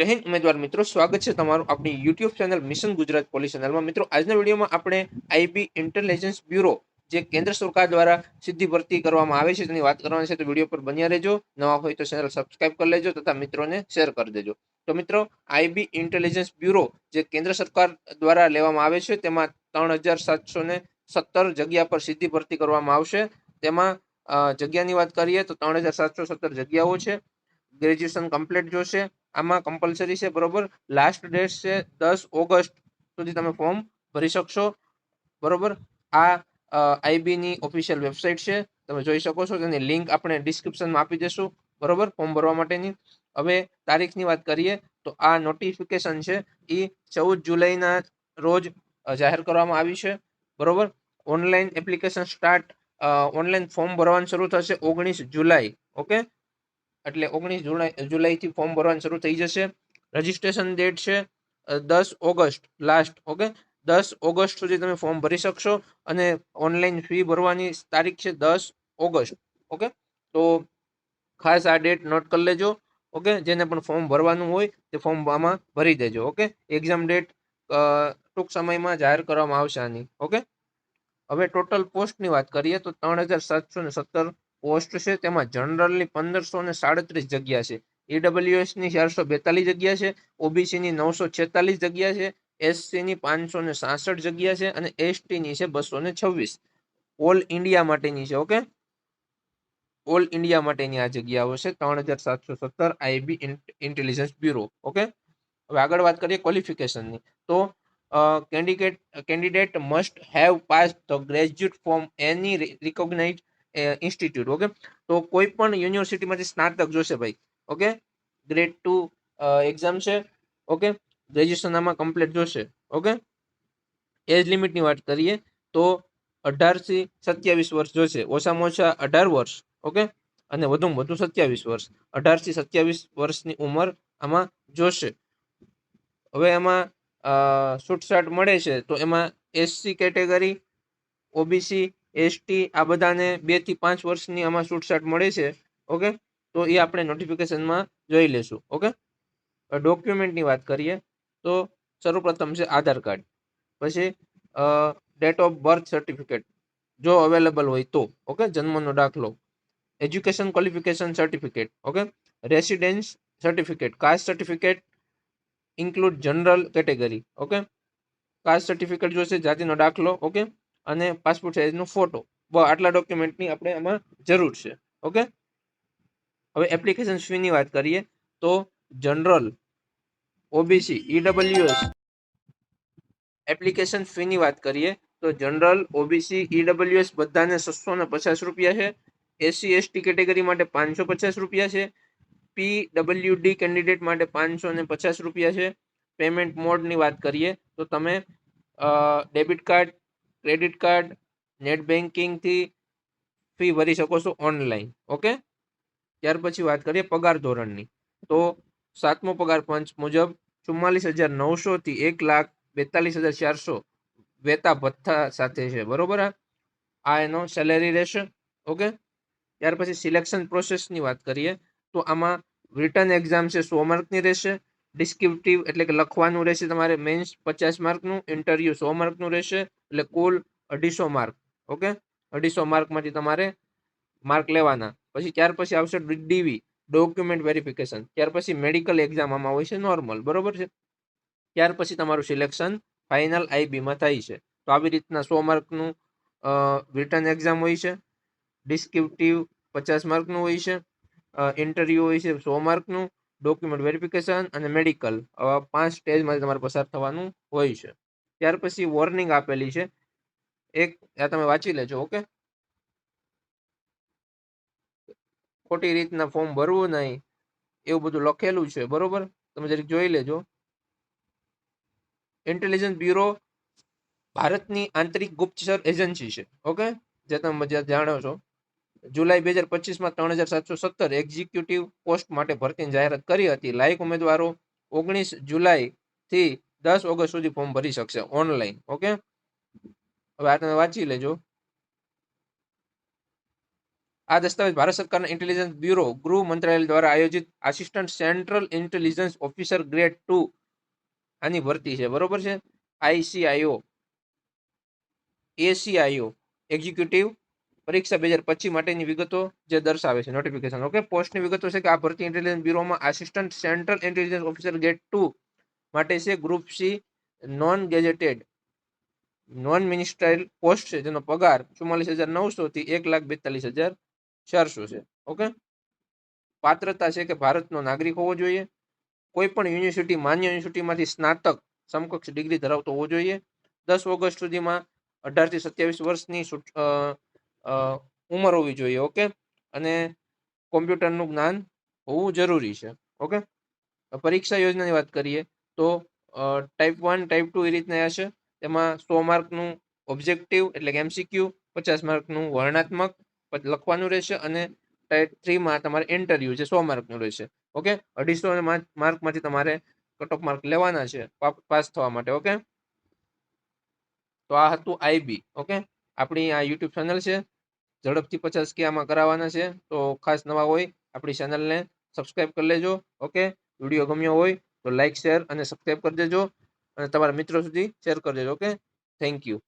જય હિન્દ, ઉમેદવાર મિત્રો, સ્વાગત છે તમારું આપણી YouTube channel mission Gujarat police ચેનલમાં. મિત્રો, આજના વિડીયોમાં આપણે આઈબી ઇન્ટેલિજન્સ બ્યુરો જે કેન્દ્ર સરકાર દ્વારા સીધી ભરતી કરવામાં આવે છે તેની વાત કરવાની છે, તો વીડિયો પર બન્યા રહેજો. નવા હોય તો ચેનલ સબસ્ક્રાઇબ કરી લેજો તથા મિત્રોને શેર કરી દેજો. તો મિત્રો, આઈબી ઇન્ટેલિજન્સ બ્યુરો જે કેન્દ્ર સરકાર દ્વારા લેવામાં આવે છે, તેમાં ત્રણ હજાર સાતસો ને સત્તર જગ્યા પર સીધી ભરતી કરવામાં આવશે. તેમાં જગ્યાની વાત કરીએ તો ત્રણ હજાર સાતસો સત્તર જગ્યાઓ છે. ગ્રેજ્યુએશન કમ્પ્લીટ જોશે. આમાં કમ્પલસરી છે, બરોબર? લાસ્ટ ડેટ છે દસ ઓગસ્ટ સુધી તમે ફોર્મ ભરી શકશો, બરોબર? આ આઈબીની ઓફિશિયલ વેબસાઇટ છે, તમે જોઈ શકો છો, તેની લિંક આપણે ડિસ્ક્રિપ્શનમાં આપી દેશું બરોબર? ફોર્મ ભરવા માટેની. હવે તારીખની વાત કરીએ, તો આ નોટિફિકેશન છે, એ ચૌદ જુલાઈના રોજ જાહેર કરવામાં આવી છે, બરોબર? Online application start online form ભરવાનું શરૂ થશે ઓગણીસ જુલાઈ, ઓકે? એટલે ઓગણીસ જુલાઈ, જુલાઈથી ફોર્મ ભરવાનું શરૂ થઈ જશે. રજીસ્ટ્રેશન ડેટ છે દસ ઓગસ્ટ લાસ્ટ ઓકે દસ ઓગસ્ટ સુધી તમે ફોર્મ ભરી શકશો અને ઓનલાઈન ફી ભરવાની તારીખ છે દસ ઓગસ્ટ ઓકે તો ખાસ આ ડેટ નોટ કરી લેજો ઓકે જેને પણ ફોર્મ ભરવાનું હોય તે ફોર્મ આમાં ભરી દેજો ઓકે એક્ઝામ ડેટ ટૂંક સમયમાં જાહેર કરવામાં આવશે આની ઓકે હવે ટોટલ પોસ્ટની વાત કરીએ તો ત્રણ હજાર સાતસો ને સત્તર પોસ્ટ છે, તેમાં જનરલની પંદરસો ને સાડત્રીસ જગ્યા છે. ઈડબ્લ્યુએસની ચારસો બેતાલીસ જગ્યા છે ઓબીસી ની નવસો છેતાલીસ જગ્યા છે એસસી ની પાંચસો ને સાસઠ જગ્યા છે અને એસટી ની છે બસો ને છવ્વીસ. ઓલ ઇન્ડિયા માટેની છે, ઓકે? ઓલ ઇન્ડિયા માટેની આ જગ્યાઓ છે, ત્રણ હજાર સાતસો સત્તર આઈબી ઇન્ટેલિજન્સ બ્યુરો, ઓકે? હવે આગળ વાત કરીએ ક્વોલિફિકેશનની. તો candidate candidate must have pass the graduate form any recognise institute okay તો કોઈ પણ યુનિવર્સિટીમાંથી સ્નાતક જોશે ભાઈ ઓકે ગ્રેડ ટુ એક્ઝામ છે ઓકે ગ્રેજ્યુએશન આમાં કમ્પ્લીટ જોશે ઓકે એજ લિમિટની વાત કરીએ, તો અઢારથી સત્યાવીસ વર્ષ જોશે. ઓછામાં ઓછા અઢાર વર્ષ ઓકે અને વધુમાં વધુ સત્યાવીસ વર્ષ. અઢારથી સત્યાવીસ વર્ષની ઉંમર આમાં જોશે. હવે એમાં છૂટછાટ મળે છે, તો એમાં એસસી કેટેગરી ઓબીસી એસટી આ બધાને બેથી પાંચ વર્ષની આમાં છૂટછાટ મળે છે, ઓકે? તો એ આપણે નોટિફિકેશનમાં જોઈ લેશું, ઓકે? ડોક્યુમેન્ટની વાત કરીએ, તો સર્વપ્રથમ છે આધાર કાર્ડ, પછી ડેટ ઓફ બર્થ સર્ટિફિકેટ જો અવેલેબલ હોય તો, ઓકે? જન્મનો દાખલો education qualification certificate okay? Residence certificate caste certificate include general category okay? Caste certificate જોશે, જાતિનો દાખલો, ઓકે? અને પાસપોર્ટ સાઇઝનો ફોટો આટલા ડોક્યુમેન્ટની આપણે આમાં જરૂર છે. ઓકે હવે એપ્લિકેશન ફીની વાત કરીએ તો જનરલ ઓબીસી ઈડબલ્યુએસ એપ્લિકેશન ફીની વાત કરીએ તો જનરલ ઓબીસી ઈડબલ્યુએસ બધાને છસો ને પચાસ રૂપિયા છે. એસસી એસટી કેટેગરી માટે પાંચસો પચાસ રૂપિયા છે. પી ડબલ્યુડી કેન્ડિડેટ માટે પાંચસો ને પચાસ રૂપિયા છે. પેમેન્ટ મોડની વાત કરીએ તો તમે debit card credit card, net બેન્કિંગથી fee ભરી શકો છો ઓનલાઈન, ઓકે? ત્યાર પછી વાત કરીએ પગાર ધોરણની. તો સાતમો પગાર પંચ મુજબ ચુમ્માલીસ હજાર નવસોથી એક લાખ બેતાલીસ હજાર ચારસો વેતા ભથ્થા સાથે છે, બરોબર આ? એનો સેલેરી રહેશે, ઓકે? ત્યાર પછી સિલેક્શન પ્રોસેસની વાત કરીએ, તો આમાં રિટર્ન એક્ઝામ છે સો માર્કની રહેશે ડિસ્ક્રિપ્ટિવ એટલે કે લખવાનું રહેશે તમારે મેન્સ પચાસ માર્કનું ઇન્ટરવ્યુ સો માર્કનું રહેશે, એટલે કુલ અઢીસો માર્ક ઓકે અઢીસો માર્કમાંથી તમારે માર્ક લેવાના. પછી ત્યાર પછી આવશે ડીવી ડોક્યુમેન્ટ વેરિફિકેશન ત્યાર પછી મેડિકલ એક્ઝામ આમાં હોય છે નોર્મલ બરોબર છે? ત્યાર પછી તમારું સિલેક્શન ફાઇનલ આઈબીમાં થાય છે. તો આવી રીતના સો માર્કનું રિટર્ન એક્ઝામ હોય છે. ડિસ્ક્રિપ્ટિવ પચાસ માર્કનું હોય છે. ઇન્ટરવ્યુ હોય છે સો માર્કનું ડોક્યુમેન્ટ વેરિફિકેશન અને મેડિકલ આવા પાંચ સ્ટેજમાંથી તમારે પસાર થવાનું હોય છે. ત્યાર પછી વોર્નિંગ આપેલી છે. એક, આ તમે વાંચી લેજો, ઓકે? ખોટી રીતના ફોર્મ ભરવું નહીં. એવું બધું લખેલું છે, બરોબર? તમે જરીક જોઈ લેજો. ઇન્ટેલિજન્સ બ્યુરો ભારતની આંતરિક ગુપ્તચર એજન્સી છે, ઓકે? જે તમે જાણો છો. જુલાઈ બે હજાર પચીસમાં ત્રણ હજાર સાતસો સત્તર એક્ઝિક્યુટિવ પોસ્ટ માટે ભરતીની જાહેરાત કરી હતી. લાયક ઉમેદવારો ઓગણીસ જુલાઈથી દસ ઓગસ્ટ સુધી ફોર્મ ભરી શકશે ઓનલાઈન ઓકે હવે આ તમે વાંચી લેજો. આ દસ્તાવેજ ભારત સરકારના ઇન્ટેલિજન્સ બ્યુરો ગૃહ મંત્રાલય દ્વારા આયોજિત assistant central intelligence officer grade two આની ભરતી છે. બરોબર છે? આઈસીઆઈઓ એસીઆઈઓ એક્ઝિક્યુટિવ પરીક્ષા બે હજાર પચીસ માટેની વિગતો જે દર્શાવે છે. નોટિફિકેશન ઓકે પોસ્ટની વિગતો છે કે આ ભરતી intelligence બ્યુરોમાં assistant central intelligence officer grade two માટે છે group C non gazetted non ministerial post છે. જેનો પગાર ચુમ્માલીસ હજાર નવસો થી એક લાખ બેતાલીસ હજાર ચારસો છે. ઓકે પાત્રતા છે કે ભારતનો નાગરિક હોવો જોઈએ. કોઈ પણ યુનિવર્સિટી માન્ય યુનિવર્સિટીમાંથી સ્નાતક સમકક્ષ ડિગ્રી ધરાવતો હોવો જોઈએ. દસ ઓગસ્ટ સુધીમાં અઢારથી સત્યાવીસ વર્ષની ઉંમર હોવી જોઈએ, ઓકે? અને કોમ્પ્યુટરનું જ્ઞાન હોવું જરૂરી છે, ઓકે? પરીક્ષા યોજનાની વાત કરીએ તો ટાઈપ વન ટાઈપ ટુ એ રીતના હશે તેમાં સો માર્કનું ઓબ્જેક્ટિવ એટલે કે એમસીક્યુ પચાસ માર્કનું વર્ણનાત્મક લખવાનું રહેશે અને ટાઈપ થ્રીમાં તમારે ઇન્ટરવ્યુ છે સો માર્કનું રહેશે, ઓકે? અઢીસો માર્કમાંથી તમારે કટ ઓફ માર્ક લેવાના છે પાસ થવા માટે, ઓકે? તો આ હતું આઈબી ઓકે? આપણી આ યુટ્યુબ ચેનલ છે. ઝડપથી પચાસ કે આમાં કરાવવાના છે. તો ખાસ નવા હોય આપણી ચેનલને સબસ્ક્રાઈબ કરી લેજો. ઓકે વીડિયો ગમ્યો હોય તો લાઇક શેર અને સબસ્ક્રાઈબ કરી દેજો. અને તમારા મિત્રો સુધી શેર કરી દેજો. Okay thank you